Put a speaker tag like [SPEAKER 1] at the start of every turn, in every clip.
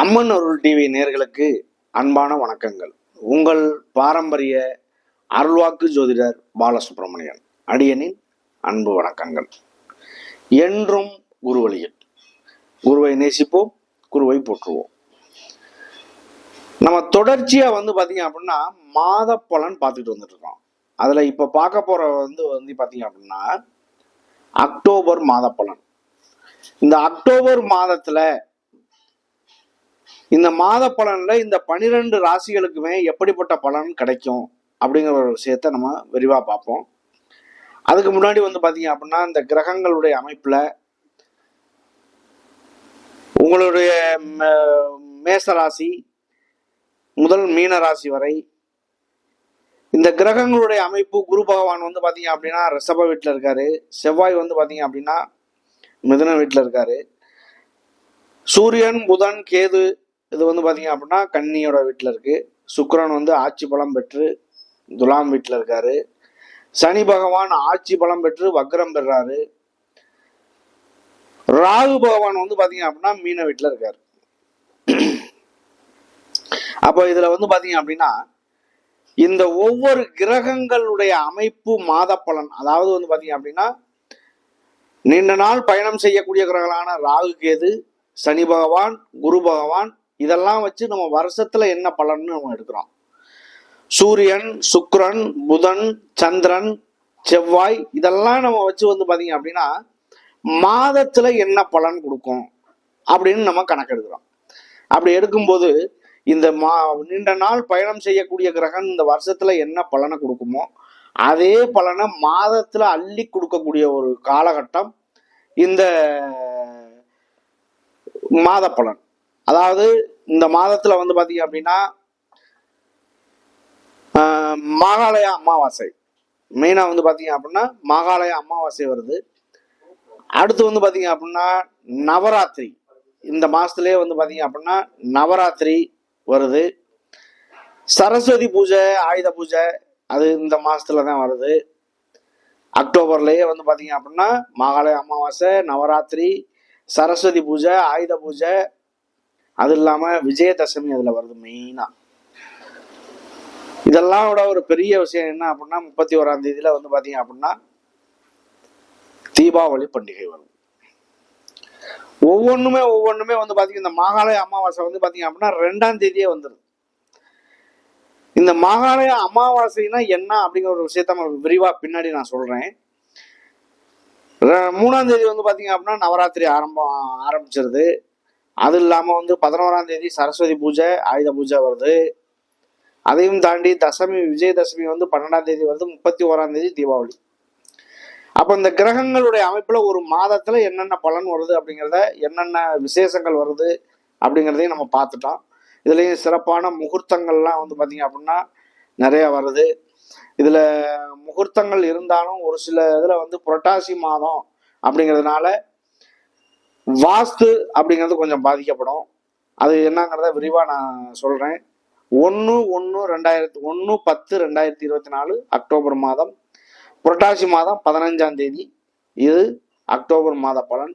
[SPEAKER 1] அம்மன் அருள் TV நேர்களுக்கு அன்பான வணக்கங்கள். உங்கள் பாரம்பரிய அருள்வாக்கு ஜோதிடர் பாலசுப்ரமணியன் அடியனின் அன்பு வணக்கங்கள். என்றும் குருவழியில் குருவை நேசிப்போம் குருவை போற்றுவோம். நம்ம தொடர்ச்சியா வந்து பாத்தீங்க அப்படின்னா மாத பலன் பார்த்துட்டு வந்துட்டு இருக்கோம் அதுல இப்ப பார்க்க போற வந்து வந்து பாத்தீங்க அப்படின்னா அக்டோபர் மாத பலன். இந்த அக்டோபர் மாதத்துல இந்த மாத பலன்ல இந்த பனிரெண்டு ராசிகளுக்குமே எப்படிப்பட்ட பலன் கிடைக்கும் அப்படிங்கிற ஒரு விஷயத்த நம்ம விரிவாக பார்ப்போம். அதுக்கு முன்னாடி வந்து பார்த்தீங்க அப்படின்னா இந்த கிரகங்களுடைய அமைப்பில் உங்களுடைய மேச ராசி முதல் மீன ராசி வரை இந்த கிரகங்களுடைய அமைப்பு குரு பகவான் வந்து பார்த்தீங்க அப்படின்னா ரிஷப வீட்டில் இருக்காரு. செவ்வாய் வந்து பார்த்தீங்க அப்படின்னா மிதுன வீட்டில் இருக்காரு. சூரியன் புதன் கேது இது வந்து பார்த்தீங்க அப்படின்னா கன்னியோட வீட்டில் இருக்குது சுக்கரன் வந்து ஆட்சி பலம் பெற்று துலாம் வீட்டில் இருக்காரு. சனி பகவான் ஆட்சி பலம் பெற்று வக்ரம் பெறாரு. ராகு பகவான் வந்து பார்த்தீங்க அப்படின்னா மீன வீட்டில் இருக்கார். அப்போ இதில் வந்து பார்த்தீங்க அப்படின்னா இந்த ஒவ்வொரு கிரகங்களுடைய அமைப்பு மாத பலன் அதாவது வந்து பார்த்தீங்க அப்படின்னா நீண்ட நாள் பயணம் செய்யக்கூடிய கிரகங்களான ராகு கேது சனி பகவான் குரு பகவான் இதெல்லாம் வச்சு நம்ம வருஷத்துல என்ன பலன்னு நம்ம எடுக்கிறோம். சூரியன் சுக்ரன் புதன் சந்திரன் செவ்வாய் இதெல்லாம் நம்ம வச்சு வந்து பாத்தீங்க அப்படின்னா மாதத்துல என்ன பலன் கொடுக்கும் அப்படின்னு நம்ம கணக்கெடுக்கிறோம் அப்படி எடுக்கும்போது இந்த மா நீண்ட நாள் பயணம் செய்யக்கூடிய கிரகம் இந்த வருஷத்துல என்ன பலனை கொடுக்குமோ அதே பலனை மாதத்துல அள்ளி கொடுக்கக்கூடிய ஒரு காலகட்டம் இந்த மாத பலன். அதாவது இந்த மாதத்துல வந்து பாத்தீங்க அப்படின்னா ஆஹ், அமாவாசை. மெயினா வந்து பாத்தீங்க அப்படின்னா மாகாளய அமாவாசை வருது. அடுத்து வந்து பாத்தீங்க அப்படின்னா நவராத்திரி. இந்த மாசத்துலயே வந்து பாத்தீங்க அப்படின்னா நவராத்திரி வருது. சரஸ்வதி பூஜை ஆயுத பூஜை அது இந்த மாசத்துல தான் வருது. அக்டோபர்லயே வந்து பாத்தீங்க அப்படின்னா மகாலய அமாவாசை நவராத்திரி சரஸ்வதி பூஜை ஆயுத பூஜை அது இல்லாம விஜயதசமி அதுல வருது மெயினா இதெல்லாம் விட ஒரு பெரிய விஷயம் என்ன அப்படின்னா முப்பத்தி ஓராம் தேதியில வந்து பாத்தீங்க அப்படின்னா தீபாவளி பண்டிகை வரும். ஒவ்வொன்றுமே ஒவ்வொன்றுமே வந்து பாத்தீங்க இந்த மாகாலய அமாவாசை வந்து பாத்தீங்க அப்படின்னா ரெண்டாம் தேதியே வந்துடும் இந்த மாகாலய அமாவாசைனா என்ன அப்படிங்கிற ஒரு விஷயத்த நம்ம விரிவா பின்னாடி நான் சொல்றேன். மூணாம் தேதி வந்து பாத்தீங்க அப்படின்னா நவராத்திரி ஆரம்பம் ஆரம்பிச்சிருது. அது இல்லாமல் வந்து பதினோராம் தேதி சரஸ்வதி பூஜை ஆயுத பூஜை வருது. அதையும் தாண்டி தசமி விஜயதசமி வந்து பன்னெண்டாம் தேதி வருது முப்பத்தி ஓராம் தேதி தீபாவளி. அப்போ இந்த கிரகங்களுடைய அமைப்பில் ஒரு மாதத்தில் என்னென்ன பலன் வருது அப்படிங்கிறத என்னென்ன விசேஷங்கள் வருது அப்படிங்கிறதையும் நம்ம பார்த்துட்டோம். இதுலேயும் சிறப்பான முகூர்த்தங்கள்லாம் வந்து பார்த்திங்க அப்படின்னா நிறைய வருது. இதில் முகூர்த்தங்கள் இருந்தாலும் ஒரு சில இதில் வந்து புரட்டாசி மாதம் அப்படிங்கிறதுனால வாஸ்து அப்படிங்கிறது கொஞ்சம் பாதிக்கப்படும். அது என்னங்கிறத விரிவாக நான் சொல்கிறேன் ஒன்று ஒன்று ரெண்டாயிரத்தி ஒன்று பத்து ரெண்டாயிரத்தி இருபத்தி நாலு அக்டோபர் மாதம். புரட்டாசி மாதம் பதினஞ்சாம் தேதி. இது அக்டோபர் மாத பலன்.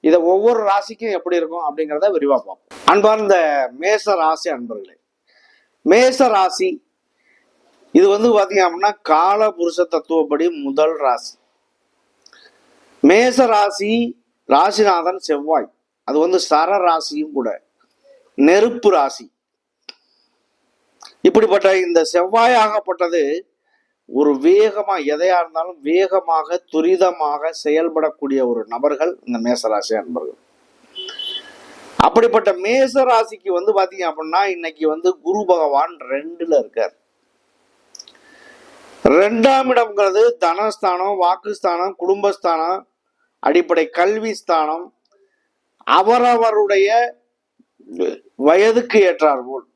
[SPEAKER 1] இதை ஒவ்வொரு ராசிக்கும் எப்படி இருக்கும் அப்படிங்கிறத விரிவாக பார்ப்போம். அன்பார்ந்த மேச ராசி அன்பர்களே மேச ராசி இது வந்து பார்த்தீங்க அப்படின்னா கால புருஷ தத்துவப்படி முதல் ராசி. மேச ராசி ராசிநாதன் செவ்வாய். அது வந்து சர ராசியும் கூட. நெருப்பு ராசி. இப்படிப்பட்ட இந்த செவ்வாய் ஆகப்பட்டது ஒரு வேகமா எதையா இருந்தாலும் வேகமாக துரிதமாக செயல்படக்கூடிய ஒரு நபர்கள் இந்த மேசராசி அன்பர்கள். அப்படிப்பட்ட மேச ராசிக்கு வந்து பாத்தீங்க அப்படின்னா இன்னைக்கு வந்து குரு பகவான் ரெண்டுல இருக்கார். ரெண்டாம் இடம்ங்கிறது தனஸ்தானம் வாக்குஸ்தானம் குடும்பஸ்தானம் அடிப்படை கல்வி ஸ்தானம் அவரவருடைய வயதுக்கு ஏற்றார் போல்.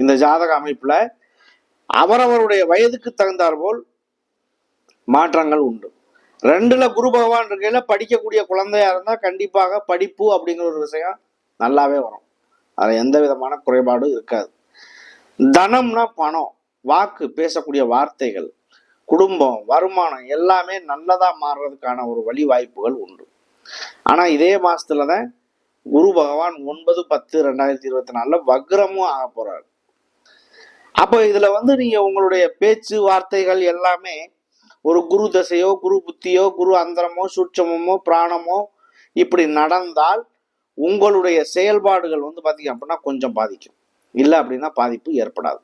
[SPEAKER 1] இந்த ஜாதக அமைப்புல அவரவருடைய வயதுக்கு தகுந்தார் போல் மாற்றங்கள் உண்டு. ரெண்டுல குரு பகவான் இருக்கையில படிக்கக்கூடிய குழந்தையா இருந்தா கண்டிப்பாக படிப்பு அப்படிங்கிற ஒரு விஷயம் நல்லாவே வரும். அதுல எந்த விதமான குறைபாடும் இருக்காது. தனம்னா பணம் வாக்கு பேசக்கூடிய வார்த்தைகள் குடும்பம் வருமானம் எல்லாமே நல்லதா மாறுறதுக்கான ஒரு வழி வாய்ப்புகள் உண்டு. ஆனா இதே மாசத்துல தான் குரு பகவான் ஒன்பது பத்து ரெண்டாயிரத்தி இருபத்தி நாலுல வக்ரமும் ஆக போறாரு. அப்போ இதுல வந்து நீங்க உங்களுடைய பேச்சு வார்த்தைகள் எல்லாமே ஒரு குரு தசையோ குரு புத்தியோ குரு அந்தரமோ சூட்சமமோ பிராணமோ இப்படி நடந்தால் உங்களுடைய செயல்பாடுகள் வந்து பார்த்தீங்க அப்படின்னா கொஞ்சம் பாதிக்கும். இல்லை அப்படின்னா பாதிப்பு ஏற்படாது.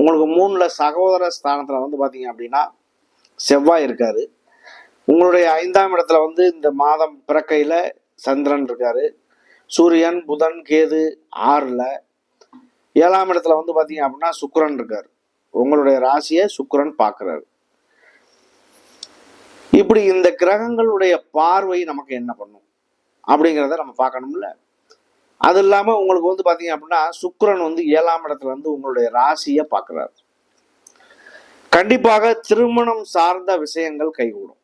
[SPEAKER 1] உங்களுக்கு மூணுல சகோதர ஸ்தானத்துல வந்து பார்த்தீங்க அப்படின்னா செவ்வாய் இருக்காரு. உங்களுடைய ஐந்தாம் இடத்துல வந்து இந்த மாதம் பிறக்கையில சந்திரன் இருக்காரு. சூரியன் புதன் கேது ஆறுல. ஏழாம் இடத்துல வந்து பார்த்தீங்க அப்படின்னா சுக்கரன் இருக்காரு. உங்களுடைய ராசியை சுக்கரன் பார்க்குறாரு இப்படி இந்த கிரகங்களுடைய பார்வை நமக்கு என்ன பண்ணும்? அப்படிங்கிறத நம்ம பார்க்கணும்ல? அது இல்லாமல் உங்களுக்கு வந்து பார்த்தீங்க அப்படின்னா சுக்கரன் வந்து ஏழாம் இடத்துல வந்து உங்களுடைய ராசியை பார்க்குறாரு கண்டிப்பாக திருமணம் சார்ந்த விஷயங்கள் கைகூடும்.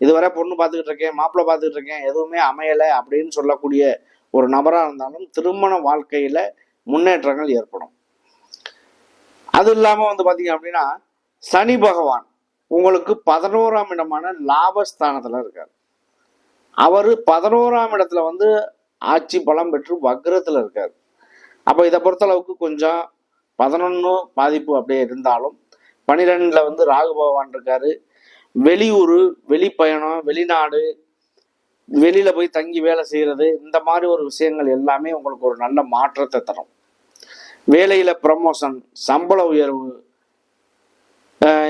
[SPEAKER 1] இதுவரை பொண்ணு பார்த்துக்கிட்டு இருக்கேன் மாப்பிள்ளை பார்த்துக்கிட்டு இருக்கேன் எதுவுமே அமையலை அப்படின்னு சொல்லக்கூடிய ஒரு நபராக இருந்தாலும் திருமண வாழ்க்கையில் முன்னேற்றங்கள் ஏற்படும். அது இல்லாமல் வந்து பார்த்தீங்க அப்படின்னா சனி பகவான் உங்களுக்கு பதினோராம் இடமான லாபஸ்தானத்தில் இருக்கார். அவர் பதினோராம் இடத்துல வந்து ஆட்சி பலம் பெற்று வக்ரத்தில் இருக்கார். அப்போ இதை பொறுத்தளவுக்கு கொஞ்சம் பதினொன்று பாதிப்பு அப்படியே இருந்தாலும் பனிரெண்டில் வந்து ராகு பகவான் இருக்காரு. வெளியூர் வெளிப்பயணம் வெளிநாடு வெளியில் போய் தங்கி வேலை செய்கிறது இந்த மாதிரி ஒரு விஷயங்கள் எல்லாமே உங்களுக்கு ஒரு நல்ல மாற்றத்தை தரும். வேலையில் ப்ரமோஷன் சம்பள உயர்வு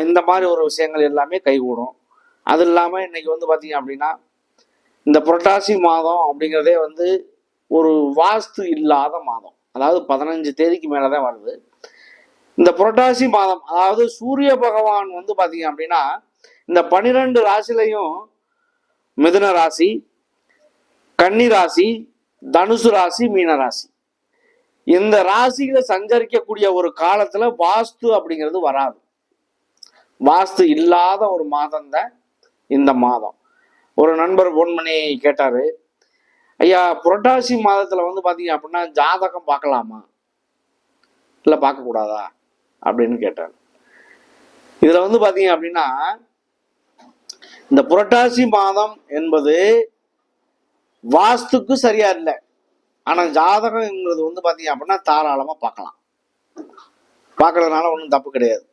[SPEAKER 1] இந்த மாதிரி ஒரு விஷயங்கள் எல்லாமே கைகூடும். அது இல்லாமல் இன்னைக்கு வந்து பார்த்திங்க அப்படின்னா இந்த புரட்டாசி மாதம் அப்படிங்கிறதே வந்து ஒரு வாஸ்து இல்லாத மாதம். அதாவது பதினஞ்சு தேதிக்கு மேலே தான் வருது. இந்த புரட்டாசி மாதம் அதாவது சூரிய பகவான் வந்து பார்த்தீங்க அப்படின்னா இந்த பனிரெண்டு ராசிலையும் மிதுன ராசி கன்னி ராசி தனுசு ராசி மீன ராசி. இந்த ராசியில சஞ்சரிக்கக்கூடிய ஒரு காலத்துல வாஸ்து அப்படிங்கிறது வராது. வாஸ்து இல்லாத ஒரு மாதம் தான் இந்த மாதம். ஒரு நண்பர் ஃபோன் பண்ணி கேட்டாரு. ஐயா புரட்டாசி மாதத்துல வந்து பாத்தீங்க அப்படின்னா ஜாதகம் பார்க்கலாமா இல்ல பார்க்க கூடாதா அப்படின்னு கேட்டார். இதுல வந்து பாத்தீங்க அப்படின்னா இந்த புரட்டாசி மாதம் என்பது வாஸ்துக்கு சரியா இல்லை. ஆனா ஜாதகம்ங்கிறது வந்து பாத்தீங்க அப்படின்னா தாராளமா பார்க்கலாம் பார்க்கறதுனால ஒன்றும் தப்பு கிடையாது.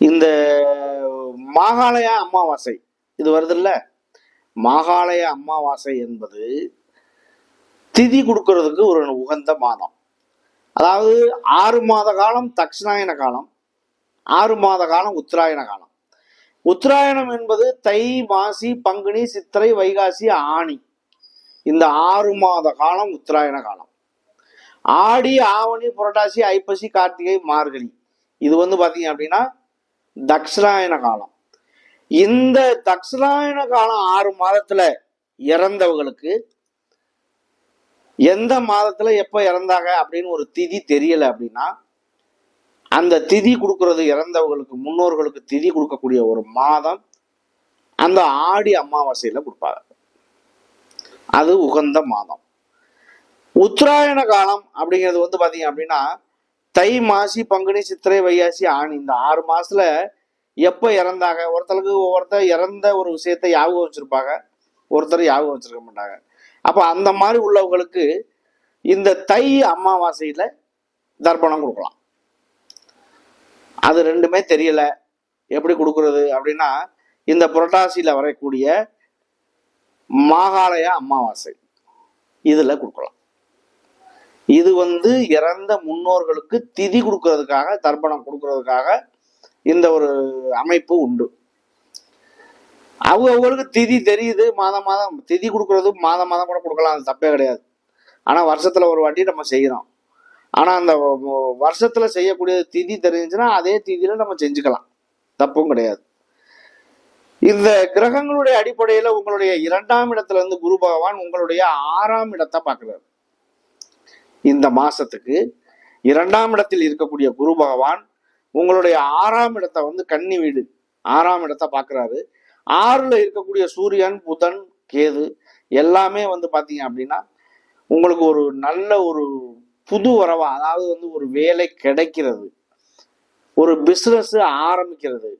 [SPEAKER 1] இந்த மாகாளய அமாவாசை. இது வருதுல்ல? மாகாலய அமாவாசை என்பது திதி கொடுக்கறதுக்கு ஒரு உகந்த மாதம். அதாவது ஆறு மாத காலம் தட்சிணாயன காலம் ஆறு மாத காலம் உத்தராயண காலம். உத்தராயணம் என்பது தை மாசி பங்குனி சித்திரை வைகாசி ஆணி. இந்த ஆறு மாத காலம் உத்தராயண காலம். ஆடி ஆவணி புரட்டாசி ஐப்பசி கார்த்திகை மார்கழி. இது வந்து பார்த்தீங்க அப்படின்னா தக்ஷிணாயன காலம். இந்த தக்ஷிணாயன காலம் ஆறு மாதத்துல இறந்தவங்களுக்கு எந்த மாதத்துல எப்ப இறந்தாங்க அப்படின்னு ஒரு திதி தெரியல அப்படின்னா அந்த திதி கொடுக்கறது இறந்தவங்களுக்கு முன்னோர்களுக்கு திதி கொடுக்கக்கூடிய ஒரு மாதம் அந்த ஆடி அமாவாசையில கொடுப்பாங்க. அது உகந்த மாதம். உத்தராயண காலம் அப்படிங்கிறது வந்து பாத்தீங்க அப்படின்னா தை மாசி பங்குனி சித்திரை வையாசி ஆணி இந்த ஆறு மாசத்துல எப்போ இறந்தாங்க? ஒருத்தருக்கு ஒவ்வொருத்தர் இறந்த ஒரு விஷயத்த ஞாபகம் வச்சிருப்பாங்க. ஒருத்தர் ஞாபகம் வச்சிருக்க மாட்டாங்க. அப்போ அந்த மாதிரி உள்ளவங்களுக்கு இந்த தை அமாவாசையில் தர்ப்பணம் கொடுக்கலாம். அது ரெண்டுமே தெரியல. எப்படி கொடுக்கறது அப்படின்னா இந்த புரட்டாசியில் வரக்கூடிய மாகாளய அமாவாசை இதில் கொடுக்கலாம். இது வந்து இறந்த முன்னோர்களுக்கு திதி கொடுக்கறதுக்காக தர்ப்பணம் கொடுக்கறதுக்காக இந்த ஒரு அமைப்பு உண்டு. அவங்க அவங்களுக்கு திதி தெரியுது மாதம் மாதம் திதி கொடுக்குறதும் மாதம் மாதம் கூட கொடுக்கலாம் அது தப்பே கிடையாது. ஆனால் வருஷத்தில் ஒரு வாட்டி நம்ம செய்கிறோம் ஆனால் அந்த வருஷத்தில் செய்யக்கூடிய திதி தெரிஞ்சுன்னா அதே திதியில் நம்ம செஞ்சுக்கலாம். தப்பும் கிடையாது. இந்த கிரகங்களுடைய அடிப்படையில் உங்களுடைய இரண்டாம் இடத்துல இருந்து குரு பகவான் உங்களுடைய ஆறாம் இடத்தை பார்க்குறாரு. இந்த மாசத்துக்கு இரண்டாம் இடத்தில் இருக்கக்கூடிய குரு பகவான் உங்களுடைய ஆறாம் இடத்தை வந்து கன்னி வீடு ஆறாம் இடத்தை பார்க்குறாரு. ஆறுல இருக்கக்கூடிய சூரியன் புதன் கேது எல்லாமே வந்து பாத்தீங்க அப்படின்னா உங்களுக்கு ஒரு நல்ல ஒரு புது வரவா அதாவது வந்து ஒரு வேலை கிடைக்கிறது. ஒரு பிஸ்னஸ் ஆரம்பிக்கிறது.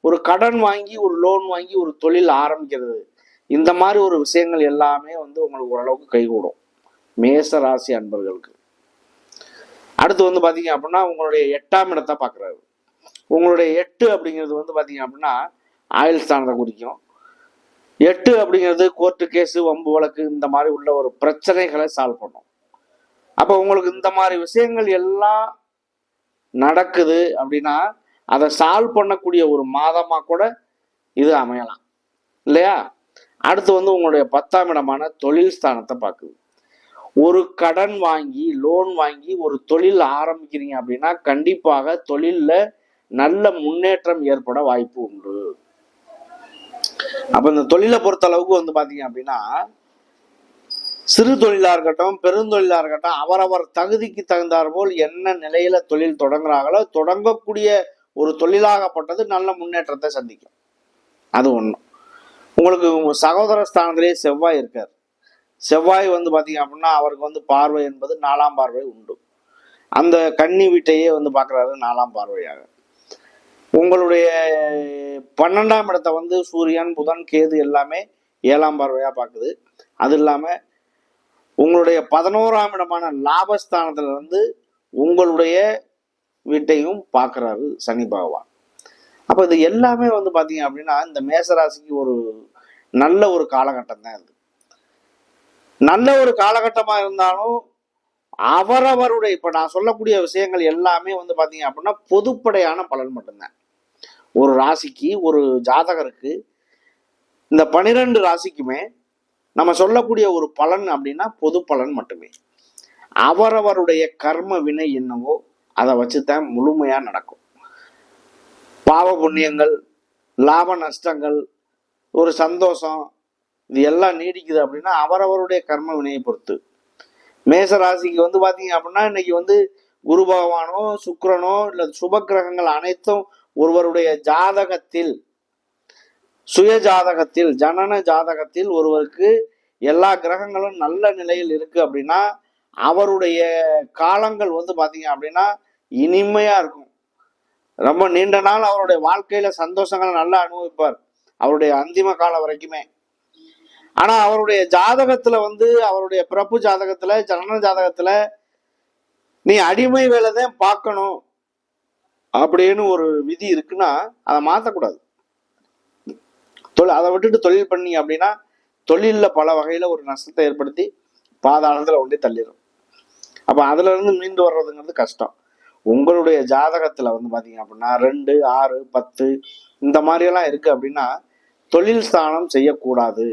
[SPEAKER 1] ஒரு கடன் வாங்கி ஒரு லோன் வாங்கி ஒரு தொழில் ஆரம்பிக்கிறது. இந்த மாதிரி ஒரு விஷயங்கள் எல்லாமே வந்து உங்களுக்கு ஓரளவுக்கு கைகூடும். மேச ராசி அன்பர்களுக்கு. அடுத்து வந்து பார்த்தீங்க அப்படின்னா உங்களுடைய எட்டாம் இடத்தை பார்க்குறாரு. உங்களுடைய எட்டு அப்படிங்கிறது வந்து பார்த்தீங்க அப்படின்னா ஆயுள் ஸ்தானத்தை குறிக்கும். எட்டு அப்படிங்கிறது கோர்ட்டு கேஸு வம்பு வழக்கு இந்த மாதிரி உள்ள ஒரு பிரச்சனைகளை சால்வ் பண்ணும். அப்போ உங்களுக்கு இந்த மாதிரி விஷயங்கள் எல்லாம் நடக்குது அப்படின்னா அதை சால்வ் பண்ணக்கூடிய ஒரு மாதமாக கூட இது அமையலாம். இல்லையா? அடுத்து வந்து உங்களுடைய பத்தாம் இடமான தொழில் ஸ்தானத்தை பார்க்குது. ஒரு கடன் வாங்கி லோன் வாங்கி ஒரு தொழில் ஆரம்பிக்கிறீங்க அப்படின்னா கண்டிப்பாக தொழில்ல நல்ல முன்னேற்றம் ஏற்பட வாய்ப்பு உண்டு. அப்ப இந்த தொழிலை பொறுத்த அளவுக்கு வந்து பாத்தீங்க அப்படின்னா சிறு தொழிலா இருக்கட்டும் பெருந்தொழிலா இருக்கட்டும் அவரவர் தகுதிக்கு தகுந்தார் போல் என்ன நிலையில தொழில் தொடங்குறாங்களோ தொடங்கக்கூடிய ஒரு தொழிலாகப்பட்டது நல்ல முன்னேற்றத்தை சந்திக்கும். அது ஒன்று உங்களுக்கு உங்க சகோதர ஸ்தானத்திலேயே செவ்வாய் இருக்கார். செவ்வாய் வந்து பார்த்தீங்க அப்படின்னா அவருக்கு வந்து பார்வை என்பது நாலாம் பார்வை உண்டு. அந்த கன்னி வீட்டையே வந்து பார்க்குறாரு நாலாம் பார்வையாக. உங்களுடைய பன்னெண்டாம் இடத்தை வந்து சூரியன் புதன் கேது எல்லாமே ஏழாம் பார்வையாக பார்க்குது அது இல்லாமல் உங்களுடைய பதினோராம் இடமான லாபஸ்தானத்துல இருந்து உங்களுடைய வீட்டையும் பார்க்குறாரு சனி பகவான். அப்போ இது எல்லாமே வந்து பார்த்தீங்க அப்படின்னா இந்த மேசராசிக்கு ஒரு நல்ல ஒரு காலகட்டம் தான் இது. நல்ல ஒரு காலகட்டமா இருந்தாலும் அவரவருடைய இப்ப நான் சொல்லக்கூடிய விஷயங்கள் எல்லாமே வந்து பாத்தீங்க அப்படின்னா பொதுப்படையான பலன் மட்டும்தான். ஒரு ராசிக்கு ஒரு ஜாதகருக்கு இந்த பனிரெண்டு ராசிக்குமே நம்ம சொல்லக்கூடிய ஒரு பலன் அப்படின்னா பொது பலன் மட்டுமே. அவரவருடைய கர்ம வினை என்னவோ அதை வச்சுதான் முழுமையா நடக்கும். பாவ புண்ணியங்கள் லாப நஷ்டங்கள் ஒரு சந்தோஷம் இது எல்லாம் நீடிக்குது அப்படின்னா அவரவருடைய கர்ம வினையை பொறுத்து. மேச ராசிக்கு வந்து பார்த்தீங்க அப்படின்னா இன்னைக்கு வந்து குரு பகவானோ சுக்கரனோ இல்லை சுப கிரகங்கள் அனைத்தும் ஒருவருடைய ஜாதகத்தில் சுய ஜாதகத்தில் ஜனன ஜாதகத்தில் ஒருவருக்கு எல்லா கிரகங்களும் நல்ல நிலையில் இருக்கு அப்படின்னா அவருடைய காலங்கள் வந்து பார்த்தீங்க அப்படின்னா இனிமையா இருக்கும். ரொம்ப நீண்ட நாள் அவருடைய வாழ்க்கையில சந்தோஷங்களை நல்லா அனுபவிப்பார். அவருடைய அந்திம காலம் வரைக்குமே. ஆனா அவருடைய ஜாதகத்துல வந்து அவருடைய பிறப்பு ஜாதகத்துல ஜனன ஜாதகத்துல நீ அடிமை வேலை தான் பார்க்கணும் அப்படின்னு ஒரு விதி இருக்குன்னா அதை மாத்தக்கூடாது. தொழில் அதை விட்டுட்டு தொழில் பண்ணி அப்படின்னா தொழிலில் பல வகையில் ஒரு நஷ்டத்தை ஏற்படுத்தி பாதாளத்தில் ஒன்றே தள்ளிடும் அப்போ அதுலேருந்து மீண்டு வர்றதுங்கிறது கஷ்டம். உங்களுடைய ஜாதகத்தில் வந்து பார்த்தீங்க அப்படின்னா ரெண்டு ஆறு பத்து இந்த மாதிரியெல்லாம் இருக்குது அப்படின்னா தொழில் ஸ்தானம் செய்யக்கூடாது.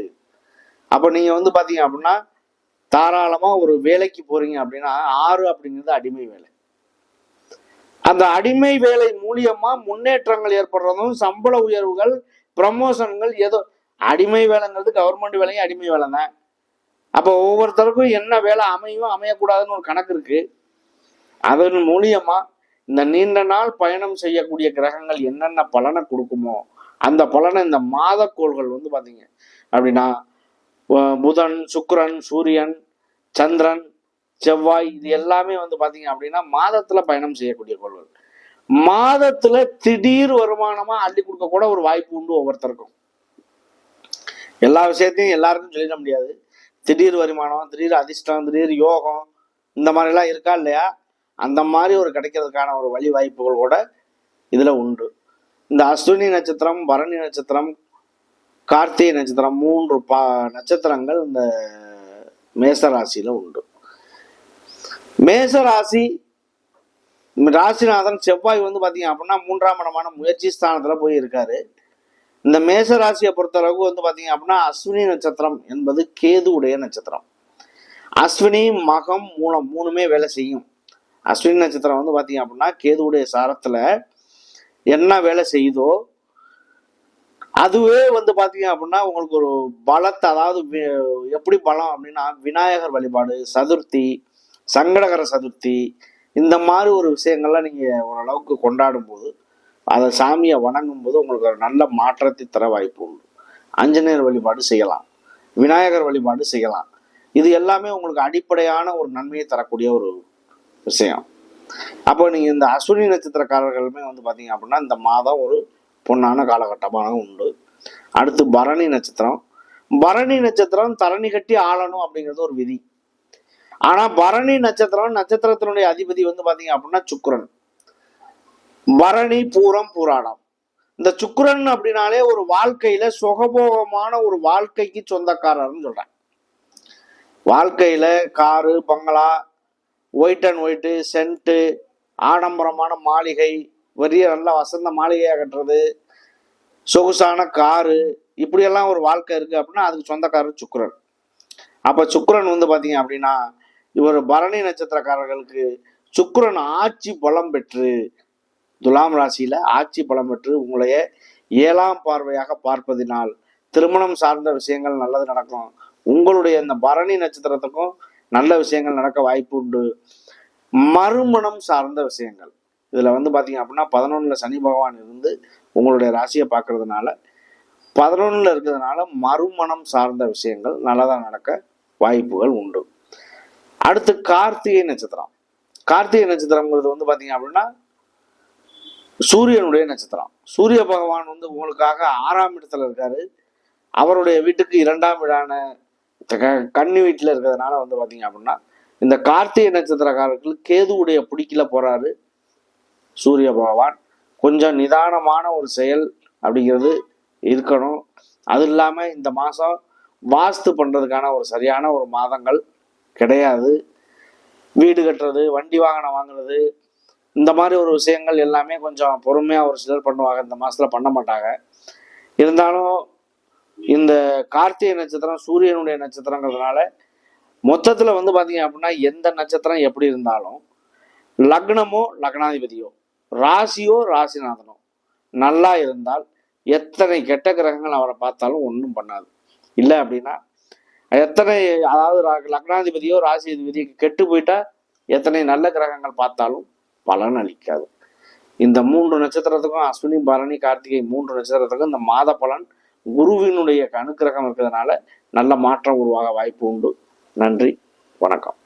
[SPEAKER 1] அப்போ நீங்கள் வந்து பார்த்தீங்க அப்படின்னா தாராளமாக ஒரு வேலைக்கு போகிறீங்க அப்படின்னா ஆறு அப்படிங்கிறது அடிமை வேலை. அந்த அடிமை வேலை மூலியமாக முன்னேற்றங்கள் ஏற்படுறதும் சம்பள உயர்வுகள் ப்ரமோஷன்கள் ஏதோ அடிமை வேலைங்கிறது கவர்மெண்ட் வேலையும் அடிமை வேலை தான் அப்போ ஒவ்வொருத்தருக்கும் என்ன வேலை அமையும் அமையக்கூடாதுன்னு ஒரு கணக்கு இருக்கு. அதன் மூலியமா இந்த நீண்ட நாள் பயணம் செய்யக்கூடிய கிரகங்கள் என்னென்ன பலனை கொடுக்குமோ அந்த பலனை இந்த மாதக்கோள்கள் வந்து பார்த்தீங்க அப்படின்னா புதன் சுக்கரன் சூரியன் சந்திரன் செவ்வாய் இது எல்லாமே வந்து பாத்தீங்க அப்படின்னா மாதத்துல பயணம் செய்யக்கூடிய கோள்கள். மாதத்துல திடீர் வருமானமா அள்ளி கொடுக்க கூட ஒரு வாய்ப்பு உண்டு ஒவ்வொருத்தருக்கும். எல்லா விஷயத்தையும் எல்லாருக்கும் சொல்லிட முடியாது. திடீர் வருமானம் திடீர் அதிர்ஷ்டம் திடீர் யோகம் இந்த மாதிரி எல்லாம் இருக்கா இல்லையா? அந்த மாதிரி ஒரு கிடைக்கிறதுக்கான ஒரு வழி வாய்ப்புகள் கூட இதுல உண்டு. இந்த அஸ்வினி நட்சத்திரம் பரணி நட்சத்திரம் கார்த்திகை நட்சத்திரம் மூன்று பா நட்சத்திரங்கள் இந்த மேசராசியில் உண்டு. மேசராசி ராசிநாதன் செவ்வாய் வந்து பார்த்தீங்க அப்படின்னா மூன்றாம் இடமான முயற்சி ஸ்தானத்தில் போய் இருக்காரு. இந்த மேச ராசியை பொறுத்தளவுக்கு வந்து பார்த்தீங்க அப்படின்னா அஸ்வினி நட்சத்திரம் என்பது கேது உடைய நட்சத்திரம். அஸ்வினி மகம் மூலம் மூணுமே வேலை செய்யும். அஸ்வினி நட்சத்திரம் வந்து பார்த்தீங்க அப்படின்னா கேதுவுடைய சாரத்தில் என்ன வேலை செய்யுதோ அதுவே வந்து பாத்தீங்க அப்படின்னா உங்களுக்கு ஒரு பலத்தை அதாவது எப்படி பலம் அப்படின்னா விநாயகர் வழிபாடு சதுர்த்தி சங்கடகர சதுர்த்தி இந்த மாதிரி ஒரு விஷயங்கள்லாம் நீங்க ஓரளவுக்கு கொண்டாடும் போது அதை சாமியை வணங்கும் போது உங்களுக்கு ஒரு நல்ல மாற்றத்தை தர வாய்ப்பு உண்டு. ஆஞ்சநேயர் வழிபாடு செய்யலாம். விநாயகர் வழிபாடு செய்யலாம். இது எல்லாமே உங்களுக்கு அடிப்படையான ஒரு நன்மையை தரக்கூடிய ஒரு விஷயம். அப்போ நீங்க இந்த அஸ்வினி நட்சத்திரக்காரர்களுமே வந்து பாத்தீங்க அப்படின்னா இந்த மாதம் ஒரு பொன்னான காலகட்டமாக உண்டு. அடுத்து பரணி நட்சத்திரம். பரணி நட்சத்திரம் தரணி கட்டி ஆளணும் அப்படிங்கிறது ஒரு விதி. ஆனால் பரணி நட்சத்திரம் நட்சத்திரத்தினுடைய அதிபதி வந்து பார்த்தீங்க அப்படின்னா சுக்கரன். பரணி பூரம் பூராடம். இந்த சுக்கரன் அப்படின்னாலே ஒரு வாழ்க்கையில சுகபோகமான ஒரு வாழ்க்கைக்கு சொந்தக்காரர்னு சொல்றேன் வாழ்க்கையில காரு பங்களா ஒயிட் அண்ட் ஒயிட்டு சென்ட்டு ஆடம்பரமான மாளிகை பெரிய நல்ல வசந்த மாளிகையாக கட்டுறது சொகுசான காரு இப்படியெல்லாம் ஒரு வாழ்க்கை இருக்குது அப்படின்னா அதுக்கு சொந்தக்காரர் சுக்ரன் அப்போ சுக்ரன் வந்து பார்த்தீங்க அப்படின்னா இவர் பரணி நட்சத்திரக்காரர்களுக்கு சுக்ரன் ஆட்சி பலம் பெற்று துலாம் ராசியில் ஆட்சி பலம் பெற்று உங்களைய ஏழாம் பார்வையாக பார்ப்பதினால் திருமணம் சார்ந்த விஷயங்கள் நல்லது நடக்கும். உங்களுடைய இந்த பரணி நட்சத்திரத்துக்கும் நல்ல விஷயங்கள் நடக்க வாய்ப்பு உண்டு. மறுமணம் சார்ந்த விஷயங்கள். இதில் வந்து பார்த்தீங்க அப்படின்னா பதினொன்னுல சனி பகவான் இருந்து உங்களுடைய ராசியை பார்க்கறதுனால பதினொன்னுல இருக்கிறதுனால மறுமணம் சார்ந்த விஷயங்கள் நல்லதாக நடக்க வாய்ப்புகள் உண்டு. அடுத்து கார்த்திகை நட்சத்திரம். கார்த்திகை நட்சத்திரம்ங்கிறது வந்து பார்த்தீங்க அப்படின்னா சூரியனுடைய நட்சத்திரம். சூரிய பகவான் வந்து உங்களுக்காக ஆறாம் இடத்துல இருக்காரு. அவருடைய வீட்டுக்கு இரண்டாம் வீடான கன்னி வீட்டில் இருக்கிறதுனால வந்து பார்த்தீங்க அப்படின்னா இந்த கார்த்திகை நட்சத்திரக்காரர்கள் கேதுவுடைய பிடிக்கல போறாரு. சூரிய பகவான். கொஞ்சம் நிதானமான ஒரு செயல் அப்படிங்கிறது இருக்கணும். அது இல்லாமல் இந்த மாதம் வாஸ்து பண்ணுறதுக்கான ஒரு சரியான ஒரு மாதங்கள் கிடையாது. வீடு கட்டுறது வண்டி வாகனம் வாங்குறது இந்த மாதிரி ஒரு விஷயங்கள் எல்லாமே கொஞ்சம் பொறுமையாக ஒரு சிலர் பண்ணுவாங்க. இந்த மாதத்தில் பண்ண மாட்டாங்க. இருந்தாலும் இந்த கார்த்திகை நட்சத்திரம் சூரியனுடைய நட்சத்திரங்கிறதுனால மொத்தத்தில் வந்து பார்த்தீங்க அப்படின்னா எந்த நட்சத்திரம் எப்படி இருந்தாலும் லக்னமோ லக்னாதிபதியோ ராசியோ ராசிநாதனோ. நல்லா இருந்தால் எத்தனை கெட்ட கிரகங்கள் அவரை பார்த்தாலும் ஒன்றும் பண்ணாது. இல்லை அப்படின்னா எத்தனை அதாவது லக்னாதிபதியோ ராசி அதிபதியோ கெட்டு போயிட்டா எத்தனை நல்ல கிரகங்கள் பார்த்தாலும் பலன் அளிக்காது. இந்த மூன்று நட்சத்திரத்துக்கும் அஸ்வினி பரணி கார்த்திகை மூன்று நட்சத்திரத்துக்கும் இந்த மாத பலன் குருவினுடைய அனுக்கிரகம் இருக்கிறதுனால நல்ல மாற்றம் உருவாக வாய்ப்பு உண்டு. நன்றி வணக்கம்.